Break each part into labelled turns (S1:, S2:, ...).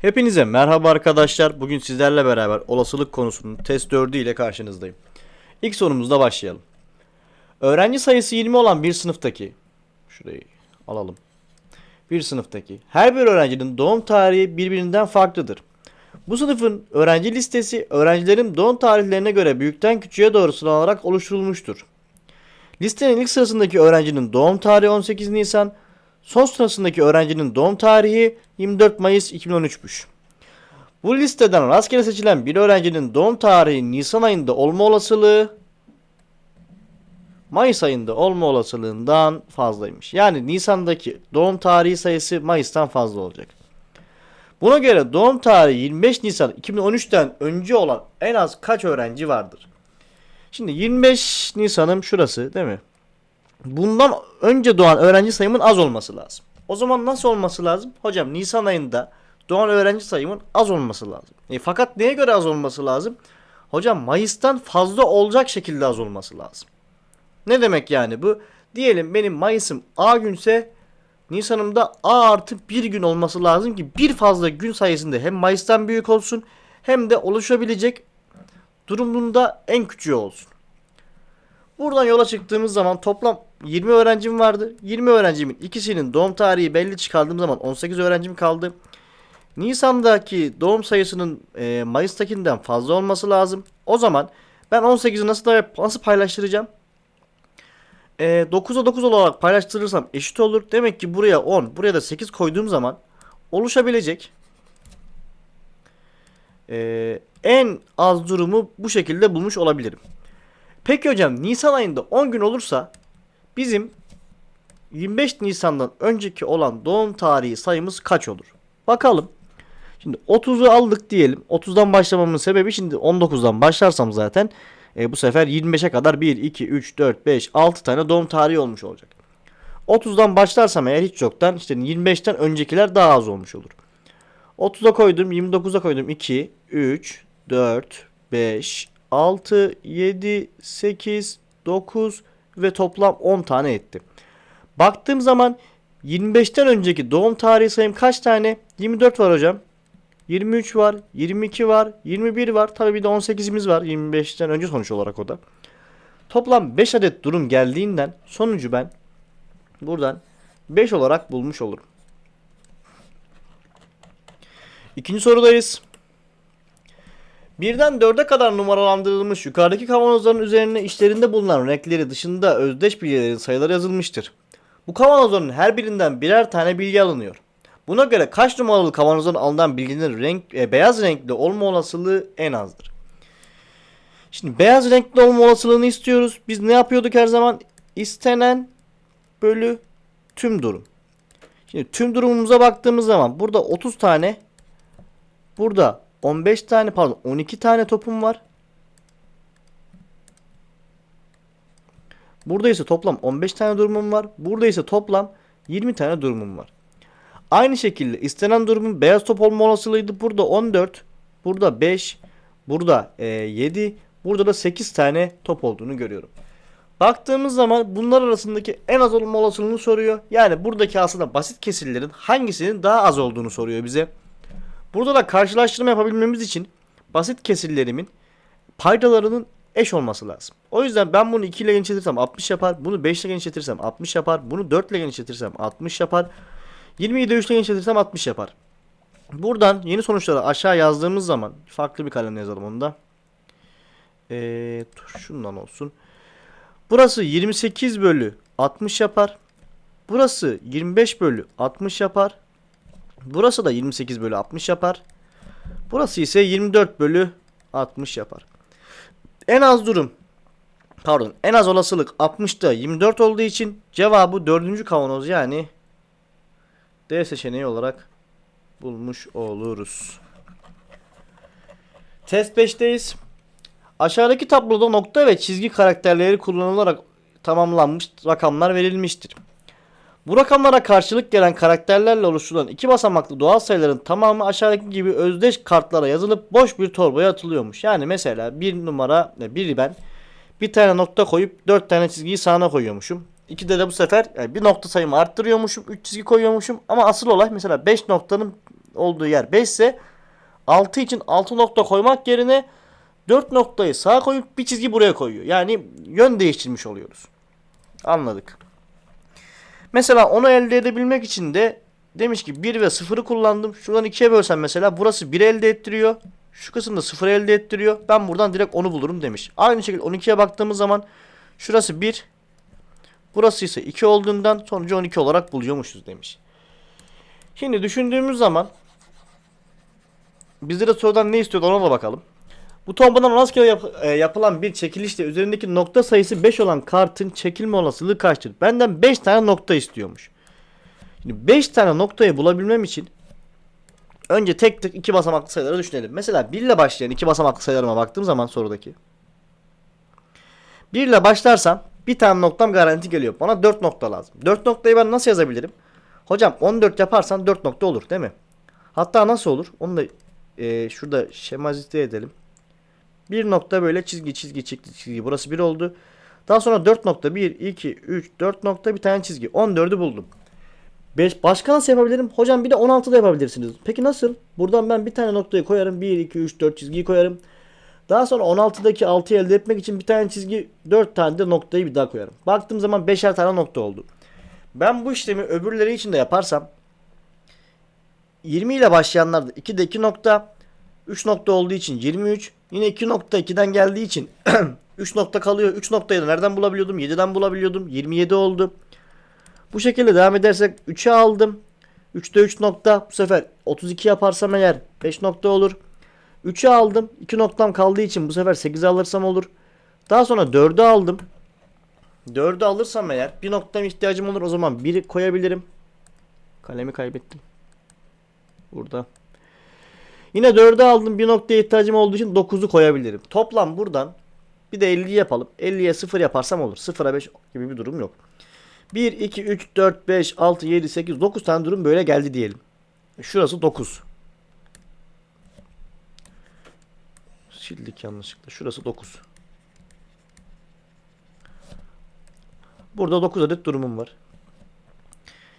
S1: Hepinize merhaba arkadaşlar. Bugün sizlerle beraber olasılık konusunun test 4'ü ile karşınızdayım. İlk sorumuzda başlayalım. Öğrenci sayısı 20 olan bir sınıftaki şurayı alalım. Bir sınıftaki her bir öğrencinin doğum tarihi birbirinden farklıdır. Bu sınıfın öğrenci listesi öğrencilerin doğum tarihlerine göre büyükten küçüğe doğru sıralanarak oluşturulmuştur. Listenin ilk sırasındaki öğrencinin doğum tarihi 18 Nisan, son sırasındaki öğrencinin doğum tarihi 24 Mayıs 2013'müş. Bu listeden rastgele seçilen bir öğrencinin doğum tarihi Nisan ayında olma olasılığı Mayıs ayında olma olasılığından fazlaymış. Yani Nisan'daki doğum tarihi sayısı Mayıs'tan fazla olacak. Buna göre doğum tarihi 25 Nisan 2013'ten önce olan en az kaç öğrenci vardır? Şimdi 25 Nisan'ım şurası değil mi? Bundan önce doğan öğrenci sayımın az olması lazım. O zaman nasıl olması lazım? Hocam Nisan ayında doğan öğrenci sayımın az olması lazım. E, fakat neye göre az olması lazım? Hocam Mayıs'tan fazla olacak şekilde az olması lazım. Ne demek yani bu? Diyelim benim Mayıs'ım A günse Nisan'ımda A artı bir gün olması lazım ki bir fazla gün sayısında hem Mayıs'tan büyük olsun hem de oluşabilecek durumunda en küçüğü olsun. Buradan yola çıktığımız zaman toplam 20 öğrencim vardı. 20 öğrencimin ikisinin doğum tarihi belli çıkardığım zaman 18 öğrencim kaldı. Nisan'daki doğum sayısının e, Mayıs'takinden fazla olması lazım. O zaman ben 18'i nasıl da, nasıl paylaştıracağım? E, 9'a 9 olarak paylaştırırsam eşit olur. Demek ki buraya 10, buraya da 8 koyduğum zaman oluşabilecek e, en az durumu bu şekilde bulmuş olabilirim. Peki hocam Nisan ayında 10 gün olursa bizim 25 Nisan'dan önceki olan doğum tarihi sayımız kaç olur? Bakalım. Şimdi 30'u aldık diyelim. 30'dan başlamamın sebebi şimdi 19'dan başlarsam zaten e, bu sefer 25'e kadar 1, 2, 3, 4, 5, 6 tane doğum tarihi olmuş olacak. 30'dan başlarsam eğer hiç yoktan işte 25'ten öncekiler daha az olmuş olur. 30'a koydum, 29'a koydum 2, 3, 4, 5, 6, 7, 8, 9 ve toplam 10 tane etti. Baktığım zaman 25'ten önceki doğum tarihi sayım kaç tane? 24 var hocam. 23 var, 22 var, 21 var. Tabii bir de 18'imiz var 25'ten önce sonuç olarak o da. Toplam 5 adet durum geldiğinden sonucu ben buradan 5 olarak bulmuş olurum. İkinci sorudayız. Birden 4'e kadar numaralandırılmış yukarıdaki kavanozların üzerine içlerinde bulunan renkleri dışında özdeş bilgilerin sayıları yazılmıştır. Bu kavanozların her birinden birer tane bilgi alınıyor. Buna göre kaç numaralı kavanozdan alınan bilginin renk, e, beyaz renkli olma olasılığı en azdır. Şimdi beyaz renkli olma olasılığını istiyoruz. Biz ne yapıyorduk her zaman? İstenen bölü tüm durum. Şimdi tüm durumumuza baktığımız zaman burada 30 tane burada 15 tane pardon 12 tane topum var. Burada ise toplam 15 tane durumum var. Burada ise toplam 20 tane durumum var. Aynı şekilde istenen durumun beyaz top olma olasılığıydı. Burada 14, burada 5, burada e, 7, burada da 8 tane top olduğunu görüyorum. Baktığımız zaman bunlar arasındaki en az olma olasılığını soruyor. Yani buradaki aslında basit kesirlerin hangisinin daha az olduğunu soruyor bize. Burada da karşılaştırma yapabilmemiz için basit kesirlerimin paydalarının eş olması lazım. O yüzden ben bunu 2 ile genişletirsem 60 yapar. Bunu 5 ile genişletirsem 60 yapar. Bunu 4 ile genişletirsem 60 yapar. 20'yi de 3 ile genişletirsem 60 yapar. Buradan yeni sonuçları aşağı yazdığımız zaman farklı bir kalemle yazalım onu da. Ee, şundan olsun. Burası 28 bölü 60 yapar. Burası 25 bölü 60 yapar. Burası da 28 bölü 60 yapar. Burası ise 24 bölü 60 yapar. En az durum pardon en az olasılık 60'ta 24 olduğu için cevabı 4. kavanoz yani D seçeneği olarak bulmuş oluruz. Test 5'teyiz. Aşağıdaki tabloda nokta ve çizgi karakterleri kullanılarak tamamlanmış rakamlar verilmiştir. Bu rakamlara karşılık gelen karakterlerle oluşturulan iki basamaklı doğal sayıların tamamı aşağıdaki gibi özdeş kartlara yazılıp boş bir torbaya atılıyormuş. Yani mesela bir numara biri ben bir tane nokta koyup dört tane çizgiyi sağına koyuyormuşum. İkide de bu sefer yani bir nokta sayımı arttırıyormuşum. Üç çizgi koyuyormuşum. Ama asıl olay mesela beş noktanın olduğu yer 5 ise 6 için 6 nokta koymak yerine 4 noktayı sağa koyup bir çizgi buraya koyuyor. Yani yön değiştirmiş oluyoruz. Anladık. Mesela onu elde edebilmek için de demiş ki 1 ve 0'ı kullandım. Şuradan 2'ye bölsem mesela burası 1 elde ettiriyor. Şu kısımda 0 elde ettiriyor. Ben buradan direkt onu bulurum demiş. Aynı şekilde 12'ye baktığımız zaman şurası 1. Burası ise 2 olduğundan sonucu 12 olarak buluyormuşuz demiş. Şimdi düşündüğümüz zaman bizlere sorudan ne istiyordu ona da bakalım. Bu tombadan rastgele yap- e, yapılan bir çekilişte üzerindeki nokta sayısı 5 olan kartın çekilme olasılığı kaçtır? Benden 5 tane nokta istiyormuş. Şimdi 5 tane noktayı bulabilmem için önce tek tek iki basamaklı sayıları düşünelim. Mesela 1 ile başlayan iki basamaklı sayılarıma baktığım zaman sorudaki. 1 ile başlarsam bir tane noktam garanti geliyor. Bana 4 nokta lazım. 4 noktayı ben nasıl yazabilirim? Hocam 14 yaparsan 4 nokta olur değil mi? Hatta nasıl olur? Onu da e, şurada şematize edelim. Bir nokta böyle çizgi çizgi çizgi çizgi. Burası 1 oldu. Daha sonra 4 nokta 1, 2, 3, 4 nokta bir tane çizgi. 14'ü buldum. 5 başka nasıl yapabilirim? Hocam bir de 16 da yapabilirsiniz. Peki nasıl? Buradan ben bir tane noktayı koyarım. 1, 2, 3, 4 çizgiyi koyarım. Daha sonra 16'daki 6'yı elde etmek için bir tane çizgi 4 tane de noktayı bir daha koyarım. Baktığım zaman 5'er tane nokta oldu. Ben bu işlemi öbürleri için de yaparsam 20 ile başlayanlarda 2'de 2 nokta 3 nokta olduğu için 23 yine 2 nokta 2'den geldiği için 3 nokta kalıyor. 3 noktayı da nereden bulabiliyordum? 7'den bulabiliyordum. 27 oldu. Bu şekilde devam edersek 3'e aldım. 3'te 3 nokta bu sefer 32 yaparsam eğer 5 nokta olur. 3'e aldım. 2 noktam kaldığı için bu sefer 8'e alırsam olur. Daha sonra 4'ü aldım. 4'ü alırsam eğer bir noktam ihtiyacım olur o zaman 1'i koyabilirim. Kalemi kaybettim. Burada. Yine 4'ü aldım. Bir noktaya ihtiyacım olduğu için 9'u koyabilirim. Toplam buradan bir de 50 yapalım. 50'ye 0 yaparsam olur. 0'a 5 gibi bir durum yok. 1, 2, 3, 4, 5, 6, 7, 8, 9 tane durum böyle geldi diyelim. Şurası 9. Sildik yanlışlıkla. Şurası 9. Burada 9 adet durumum var.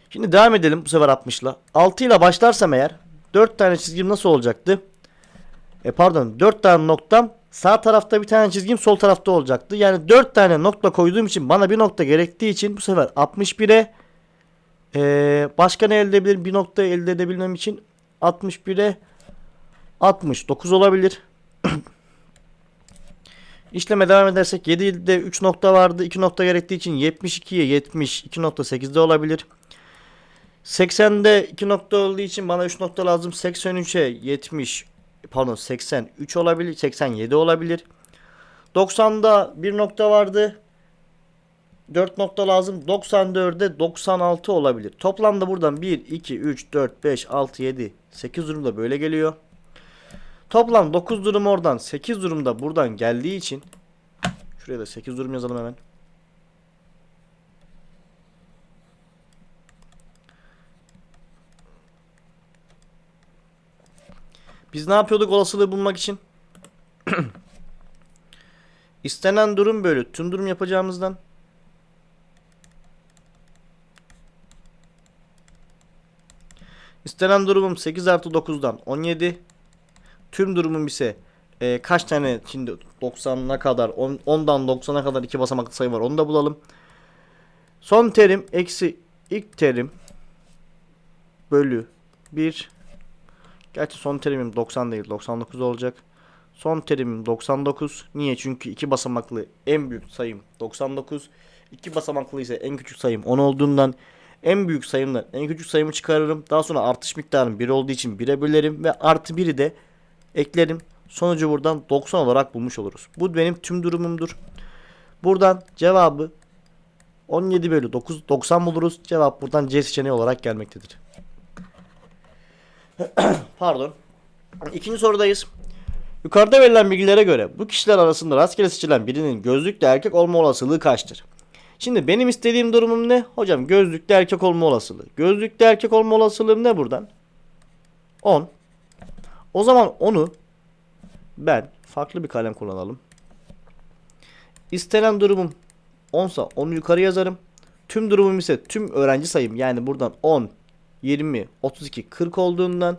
S1: Şimdi devam edelim bu sefer 60'la. 6 ile başlarsam eğer 4 tane çizgim nasıl olacaktı? E pardon 4 tane noktam sağ tarafta bir tane çizgim sol tarafta olacaktı. Yani 4 tane nokta koyduğum için bana bir nokta gerektiği için bu sefer 61'e e, başka ne elde edebilirim? Bir nokta elde edebilmem için 61'e 69 olabilir. İşleme devam edersek 7'de 3 nokta vardı. 2 nokta gerektiği için 72'ye 70 2.8'de olabilir. 80'de 2 nokta olduğu için bana 3 nokta lazım. 83'e 70 pardon 83 olabilir. 87 olabilir. 90'da 1 nokta vardı. 4 nokta lazım. 94'de 96 olabilir. Toplamda buradan 1, 2, 3, 4, 5, 6, 7, 8 durumda böyle geliyor. Toplam 9 durum oradan 8 durumda buradan geldiği için şuraya da 8 durum yazalım hemen. Biz ne yapıyorduk olasılığı bulmak için? İstenen durum bölü tüm durum yapacağımızdan İstenen durumum 8 artı 9'dan 17 Tüm durumum ise e, kaç tane şimdi 90'a kadar 10, 10'dan 90'a kadar iki basamaklı sayı var onu da bulalım. Son terim eksi ilk terim bölü 1 Gerçi son terimim 90 değil 99 olacak. Son terimim 99. Niye? Çünkü iki basamaklı en büyük sayım 99. İki basamaklı ise en küçük sayım 10 olduğundan en büyük sayımdan en küçük sayımı çıkarırım. Daha sonra artış miktarım 1 olduğu için 1'e bölerim ve artı 1'i de eklerim. Sonucu buradan 90 olarak bulmuş oluruz. Bu benim tüm durumumdur. Buradan cevabı 17 bölü 9 90 buluruz. Cevap buradan C seçeneği olarak gelmektedir. Pardon. İkinci sorudayız. Yukarıda verilen bilgilere göre bu kişiler arasında rastgele seçilen birinin gözlükle erkek olma olasılığı kaçtır? Şimdi benim istediğim durumum ne? Hocam gözlükle erkek olma olasılığı. Gözlükle erkek olma olasılığım ne buradan? 10. O zaman onu ben farklı bir kalem kullanalım. İstenen durumum 10 sa onu yukarı yazarım. Tüm durumum ise tüm öğrenci sayım yani buradan 10, 20, 32, 40 olduğundan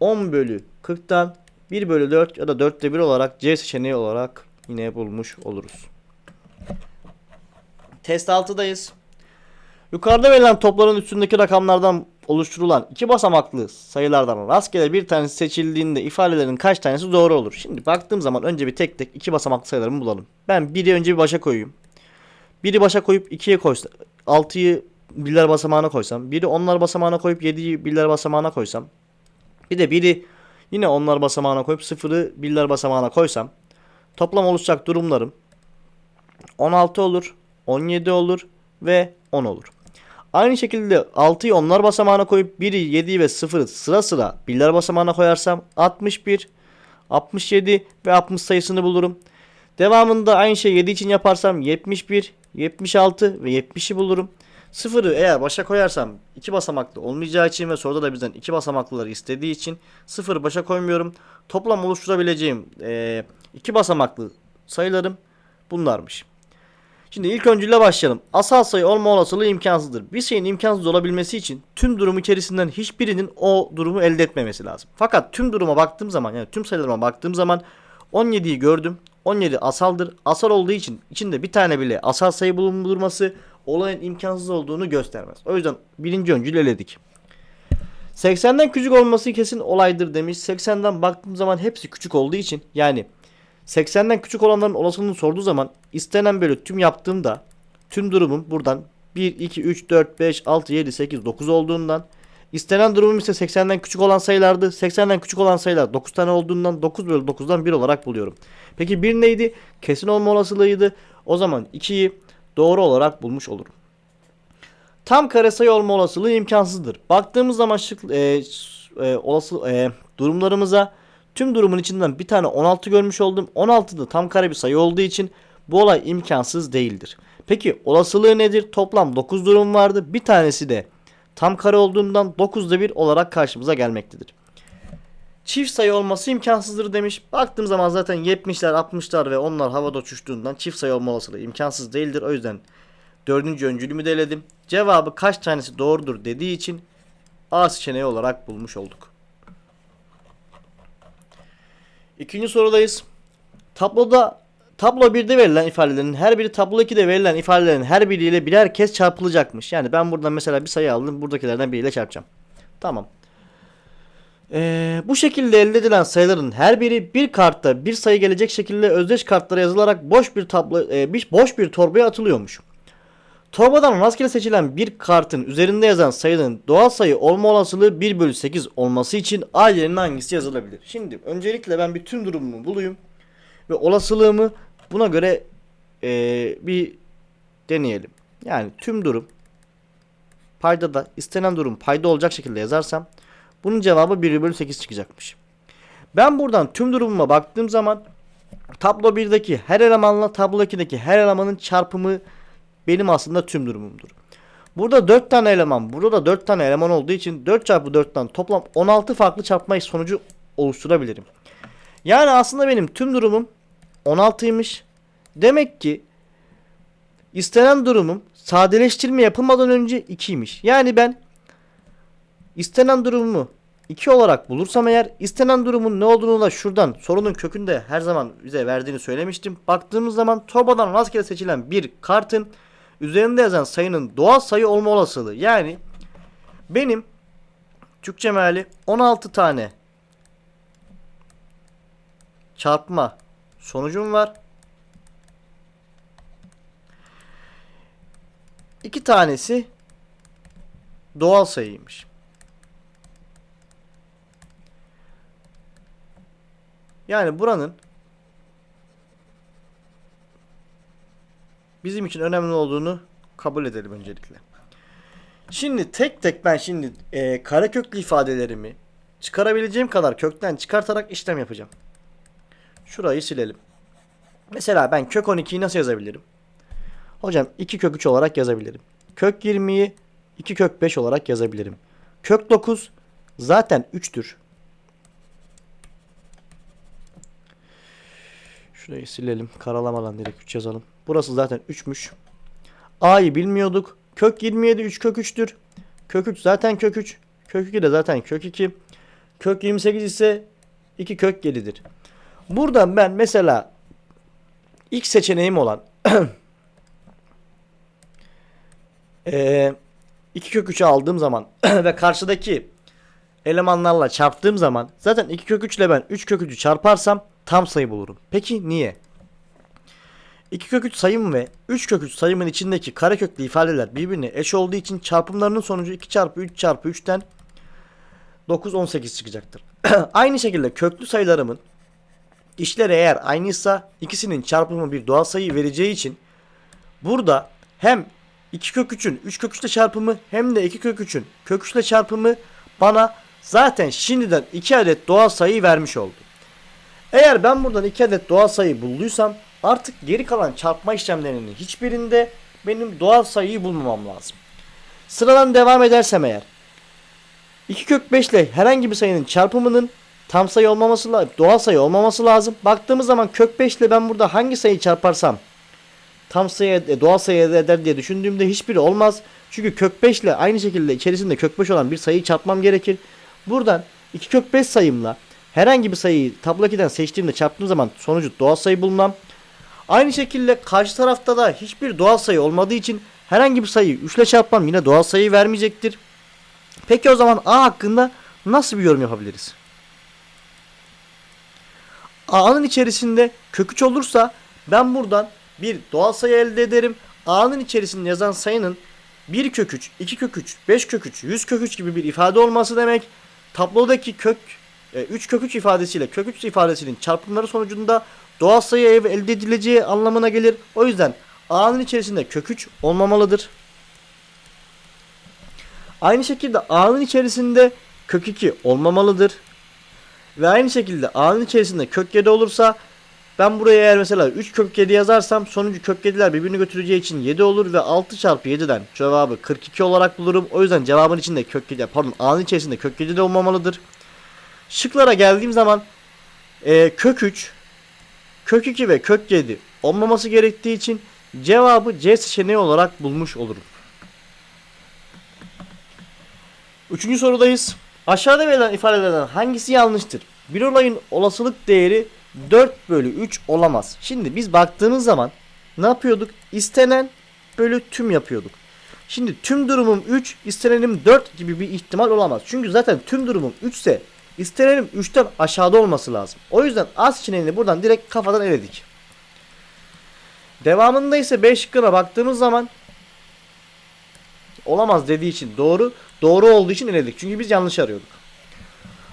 S1: 10 bölü 40'tan 1 bölü 4 ya da 4'te 1 olarak C seçeneği olarak yine bulmuş oluruz. Test 6'dayız. Yukarıda verilen topların üstündeki rakamlardan oluşturulan iki basamaklı sayılardan rastgele bir tanesi seçildiğinde ifadelerin kaç tanesi doğru olur? Şimdi baktığım zaman önce bir tek tek iki basamaklı sayılarımı bulalım. Ben biri önce bir başa koyayım. Biri başa koyup 2'ye koysam, 6'yı birler basamağına koysam, biri onlar basamağına koyup 7'yi birler basamağına koysam, bir de biri yine onlar basamağına koyup 0'ı birler basamağına koysam, toplam oluşacak durumlarım 16 olur, 17 olur ve 10 olur. Aynı şekilde 6'yı onlar basamağına koyup 1'i 7'yi ve 0'ı sıra sıra birler basamağına koyarsam 61, 67 ve 60 sayısını bulurum. Devamında aynı şeyi 7 için yaparsam 71, 76 ve 70'i bulurum. Sıfırı eğer başa koyarsam iki basamaklı olmayacağı için ve soruda da bizden iki basamaklıları istediği için sıfırı başa koymuyorum. Toplam oluşturabileceğim eee, iki basamaklı sayılarım bunlarmış. Şimdi ilk öncüyle başlayalım. Asal sayı olma olasılığı imkansızdır. Bir şeyin imkansız olabilmesi için tüm durum içerisinden hiçbirinin o durumu elde etmemesi lazım. Fakat tüm duruma baktığım zaman yani tüm sayılarıma baktığım zaman 17'yi gördüm. 17 asaldır. Asal olduğu için içinde bir tane bile asal sayı bulundurması olayın imkansız olduğunu göstermez. O yüzden birinci öncülü eledik. 80'den küçük olması kesin olaydır demiş. 80'den baktığım zaman hepsi küçük olduğu için yani 80'den küçük olanların olasılığını sorduğu zaman istenen bölü tüm yaptığımda tüm durumum buradan 1, 2, 3, 4, 5, 6, 7, 8, 9 olduğundan istenen durumum ise 80'den küçük olan sayılardı. 80'den küçük olan sayılar 9 tane olduğundan 9 bölü 9'dan 1 olarak buluyorum. Peki 1 neydi? Kesin olma olasılığıydı. O zaman 2'yi doğru olarak bulmuş olurum. Tam kare sayı olma olasılığı imkansızdır. Baktığımız zaman şık, e, e, olası e, durumlarımıza tüm durumun içinden bir tane 16 görmüş oldum. 16 da tam kare bir sayı olduğu için bu olay imkansız değildir. Peki olasılığı nedir? Toplam 9 durum vardı. Bir tanesi de tam kare olduğundan 9'da 1 olarak karşımıza gelmektedir. Çift sayı olması imkansızdır demiş. Baktığım zaman zaten 70'ler 60'lar ve onlar havada uçuştuğundan çift sayı olma olasılığı imkansız değildir. O yüzden dördüncü öncülümü de eledim. Cevabı kaç tanesi doğrudur dediği için A seçeneği olarak bulmuş olduk. İkinci sorudayız. Tabloda tablo 1'de verilen ifadelerin her biri tablo 2'de verilen ifadelerin her biriyle birer kez çarpılacakmış. Yani ben buradan mesela bir sayı aldım. Buradakilerden biriyle çarpacağım. Tamam. Ee, bu şekilde elde edilen sayıların her biri bir kartta bir sayı gelecek şekilde özdeş kartlara yazılarak boş bir tablo e, boş bir torbaya atılıyormuş. Torbadan rastgele seçilen bir kartın üzerinde yazan sayının doğal sayı olma olasılığı 1 bölü 8 olması için A yerine hangisi yazılabilir? Şimdi öncelikle ben bir tüm durumumu bulayım ve olasılığımı buna göre eee, bir deneyelim. Yani tüm durum payda da istenen durum payda olacak şekilde yazarsam bunun cevabı 1 bölü 8 çıkacakmış. Ben buradan tüm durumuma baktığım zaman tablo 1'deki her elemanla tablo 2'deki her elemanın çarpımı benim aslında tüm durumumdur. Burada 4 tane eleman, burada da 4 tane eleman olduğu için 4 çarpı 4'ten toplam 16 farklı çarpma sonucu oluşturabilirim. Yani aslında benim tüm durumum 16'ymış. Demek ki istenen durumum sadeleştirme yapılmadan önce 2'ymiş. Yani ben istenen durumumu 2 olarak bulursam eğer istenen durumun ne olduğunu da şuradan sorunun kökünde her zaman bize verdiğini söylemiştim. Baktığımız zaman torbadan rastgele seçilen bir kartın üzerinde yazan sayının doğal sayı olma olasılığı. Yani benim Türkçe meali 16 tane çarpma sonucum var. İki tanesi doğal sayıymış. Yani buranın bizim için önemli olduğunu kabul edelim öncelikle. Şimdi tek tek ben şimdi e, kareköklü ifadelerimi çıkarabileceğim kadar kökten çıkartarak işlem yapacağım. Şurayı silelim. Mesela ben kök 12'yi nasıl yazabilirim? Hocam 2 kök 3 olarak yazabilirim. Kök 20'yi 2 kök 5 olarak yazabilirim. Kök 9 zaten 3'tür. Şurayı silelim. Karalamadan direkt 3 yazalım. Burası zaten 3'müş. A'yı bilmiyorduk. Kök 27 3 kök 3'tür. Kök 3 zaten kök 3. Kök 2 de zaten kök 2. Kök 28 ise 2 kök 7'dir. Buradan ben mesela ilk seçeneğim olan eee 2 kök 3'ü aldığım zaman ve karşıdaki elemanlarla çarptığım zaman zaten 2 kök 3 ile ben 3 kök 3'ü çarparsam tam sayı bulurum. Peki niye? 2 kök 3 sayım ve 3 kök 3 sayımın içindeki kareköklü ifadeler birbirine eş olduğu için çarpımlarının sonucu 2 çarpı 3 çarpı 3'ten 9 18 çıkacaktır. Aynı şekilde köklü sayılarımın işleri eğer aynıysa ikisinin çarpımı bir doğal sayı vereceği için burada hem 2 kök 3'ün 3 kök 3 ile çarpımı hem de 2 kök 3'ün kök 3 ile çarpımı bana zaten şimdiden 2 adet doğal sayı vermiş oldu. Eğer ben buradan 2 adet doğal sayı bulduysam artık geri kalan çarpma işlemlerinin hiçbirinde benim doğal sayıyı bulmamam lazım. Sıradan devam edersem eğer 2 kök 5 ile herhangi bir sayının çarpımının tam sayı olmaması lazım, doğal sayı olmaması lazım. Baktığımız zaman kök 5 ile ben burada hangi sayıyı çarparsam tam sayı e, doğal sayı eder diye düşündüğümde hiçbiri olmaz. Çünkü kök 5 ile aynı şekilde içerisinde kök 5 olan bir sayıyı çarpmam gerekir. Buradan 2 kök 5 sayımla herhangi bir sayıyı tablo 2'den seçtiğimde çarptığım zaman sonucu doğal sayı bulmam. Aynı şekilde karşı tarafta da hiçbir doğal sayı olmadığı için herhangi bir sayıyı 3 ile çarpmam yine doğal sayı vermeyecektir. Peki o zaman A hakkında nasıl bir yorum yapabiliriz? A'nın içerisinde kök 3 olursa ben buradan bir doğal sayı elde ederim. A'nın içerisinde yazan sayının 1 kök 3, 2 kök 3, 5 kök 3, 100 kök 3 gibi bir ifade olması demek. Tablodaki kök 3 kök 3 ifadesiyle kök 3 ifadesinin çarpımları sonucunda doğal sayı elde edileceği anlamına gelir. O yüzden A'nın içerisinde kök 3 olmamalıdır. Aynı şekilde A'nın içerisinde kök 2 olmamalıdır. Ve aynı şekilde A'nın içerisinde kök 7 olursa ben buraya eğer mesela 3 kök 7 yazarsam sonucu kök 7'ler birbirini götüreceği için 7 olur ve 6 çarpı 7'den cevabı 42 olarak bulurum. O yüzden cevabın içinde kök 7 pardon A'nın içerisinde kök 7 de olmamalıdır. Şıklara geldiğim zaman e, kök 3, kök 2 ve kök 7 olmaması gerektiği için cevabı C seçeneği olarak bulmuş olurum. Üçüncü sorudayız. Aşağıda verilen ifadelerden hangisi yanlıştır? Bir olayın olasılık değeri 4 bölü 3 olamaz. Şimdi biz baktığımız zaman ne yapıyorduk? İstenen bölü tüm yapıyorduk. Şimdi tüm durumum 3, istenenim 4 gibi bir ihtimal olamaz. Çünkü zaten tüm durumum 3 ise istenenim 3'ten aşağıda olması lazım. O yüzden A seçeneğini buradan direkt kafadan eledik. Devamında ise B şıkkına baktığımız zaman olamaz dediği için doğru. Doğru olduğu için eledik. Çünkü biz yanlış arıyorduk.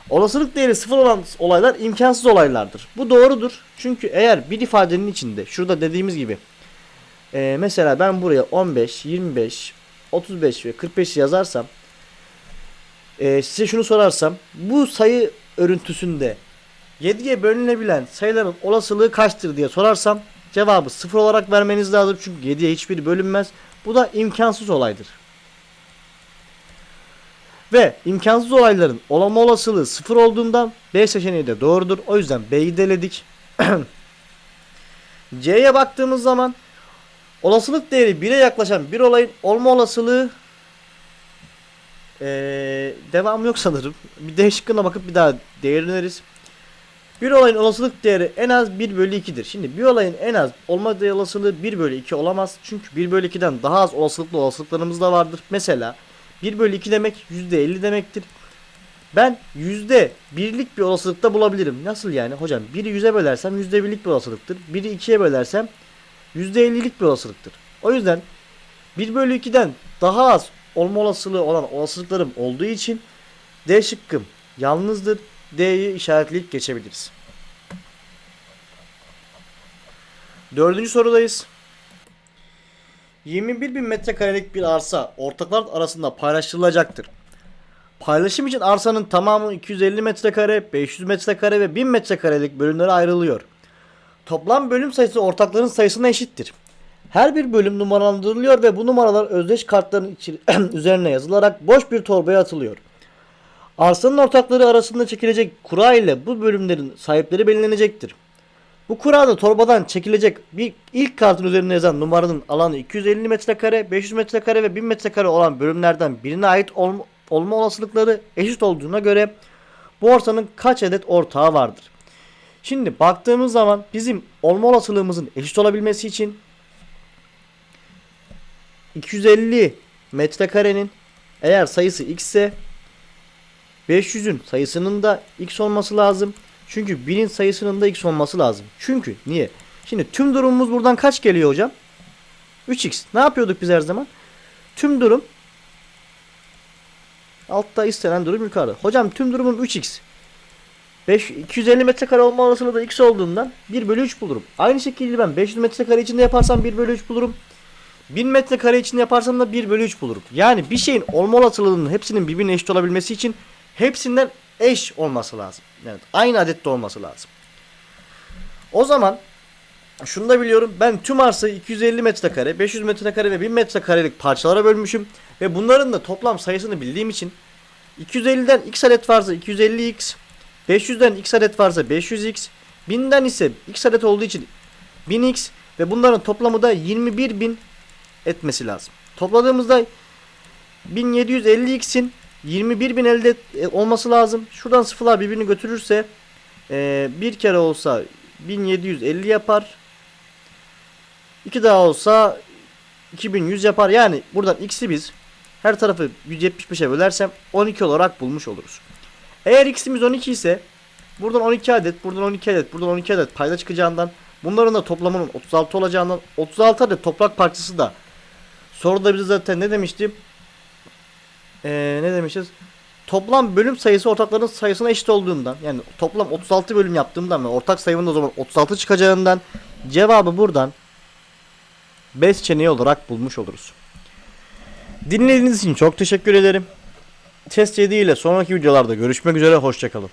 S1: Olasılık değeri sıfır olan olaylar imkansız olaylardır. Bu doğrudur. Çünkü eğer bir ifadenin içinde şurada dediğimiz gibi e, mesela ben buraya 15, 25, 35 ve 45 yazarsam e, size şunu sorarsam bu sayı örüntüsünde 7'ye bölünebilen sayıların olasılığı kaçtır diye sorarsam cevabı sıfır olarak vermeniz lazım. Çünkü 7'ye hiçbir bölünmez. Bu da imkansız olaydır. Ve imkansız olayların olama olasılığı sıfır olduğundan B seçeneği de doğrudur. O yüzden B'yi deledik. C'ye baktığımız zaman olasılık değeri 1'e yaklaşan bir olayın olma olasılığı ee, devam yok sanırım. Bir D bakıp bir daha değerleniriz. Bir olayın olasılık değeri en az 1 bölü 2'dir. Şimdi bir olayın en az olma olasılığı 1 bölü 2 olamaz. Çünkü 1 bölü 2'den daha az olasılıklı olasılıklarımız da vardır. Mesela 1 bölü 2 demek %50 demektir. Ben yüzde birlik bir olasılıkta bulabilirim. Nasıl yani? Hocam biri 100'e bölersem yüzde birlik bir olasılıktır. Biri 2'ye bölersem yüzde 50'lik bir olasılıktır. O yüzden 1 bölü 2'den daha az olma olasılığı olan olasılıklarım olduğu için D şıkkım yalnızdır. D'yi işaretleyip geçebiliriz. Dördüncü sorudayız. 21 bin metrekarelik bir arsa ortaklar arasında paylaştırılacaktır. Paylaşım için arsanın tamamı 250 metrekare, 500 metrekare ve 1000 metrekarelik bölümlere ayrılıyor. Toplam bölüm sayısı ortakların sayısına eşittir. Her bir bölüm numaralandırılıyor ve bu numaralar özdeş kartların üzerine yazılarak boş bir torbaya atılıyor. Arsanın ortakları arasında çekilecek kura ile bu bölümlerin sahipleri belirlenecektir. Bu kurada torbadan çekilecek bir ilk kartın üzerine yazan numaranın alanı 250 metrekare, 500 metrekare ve 1000 metrekare olan bölümlerden birine ait olma, olma olasılıkları eşit olduğuna göre bu ortanın kaç adet ortağı vardır? Şimdi baktığımız zaman bizim olma olasılığımızın eşit olabilmesi için 250 metrekarenin eğer sayısı x ise 500'ün sayısının da x olması lazım. Çünkü 1000'in sayısının da x olması lazım. Çünkü niye? Şimdi tüm durumumuz buradan kaç geliyor hocam? 3x. Ne yapıyorduk biz her zaman? Tüm durum altta istenen durum yukarıda. Hocam tüm durumum 3x. 5, 250 metrekare olma olasılığı da x olduğundan 1 bölü 3 bulurum. Aynı şekilde ben 500 metrekare içinde yaparsam 1 bölü 3 bulurum. 1000 metrekare içinde yaparsam da 1 bölü 3 bulurum. Yani bir şeyin olma olasılığının hepsinin birbirine eşit olabilmesi için hepsinden eş olması lazım. Yani aynı adette olması lazım. O zaman şunu da biliyorum. Ben tüm arsayı 250 metrekare, 500 metrekare ve 1000 metrekarelik parçalara bölmüşüm. Ve bunların da toplam sayısını bildiğim için 250'den x adet varsa 250x, 500'den x adet varsa 500x, 1000'den ise x adet olduğu için 1000x ve bunların toplamı da 21.000 etmesi lazım. Topladığımızda 1750x'in 21.000 elde e, olması lazım. Şuradan sıfırlar birbirini götürürse e, bir kere olsa 1750 yapar. İki daha olsa 2100 yapar. Yani buradan x'i biz her tarafı 175'e bölersem 12 olarak bulmuş oluruz. Eğer x'imiz 12 ise buradan 12 adet, buradan 12 adet, buradan 12 adet payda çıkacağından bunların da toplamının 36 olacağından 36 adet toprak parçası da soruda bize zaten ne demiştim? Ee, ne demişiz? Toplam bölüm sayısı ortakların sayısına eşit olduğundan yani toplam 36 bölüm yaptığımdan ve ortak sayımın o zaman 36 çıkacağından cevabı buradan 5 seçeneği olarak bulmuş oluruz. Dinlediğiniz için çok teşekkür ederim. Test 7 ile sonraki videolarda görüşmek üzere hoşçakalın.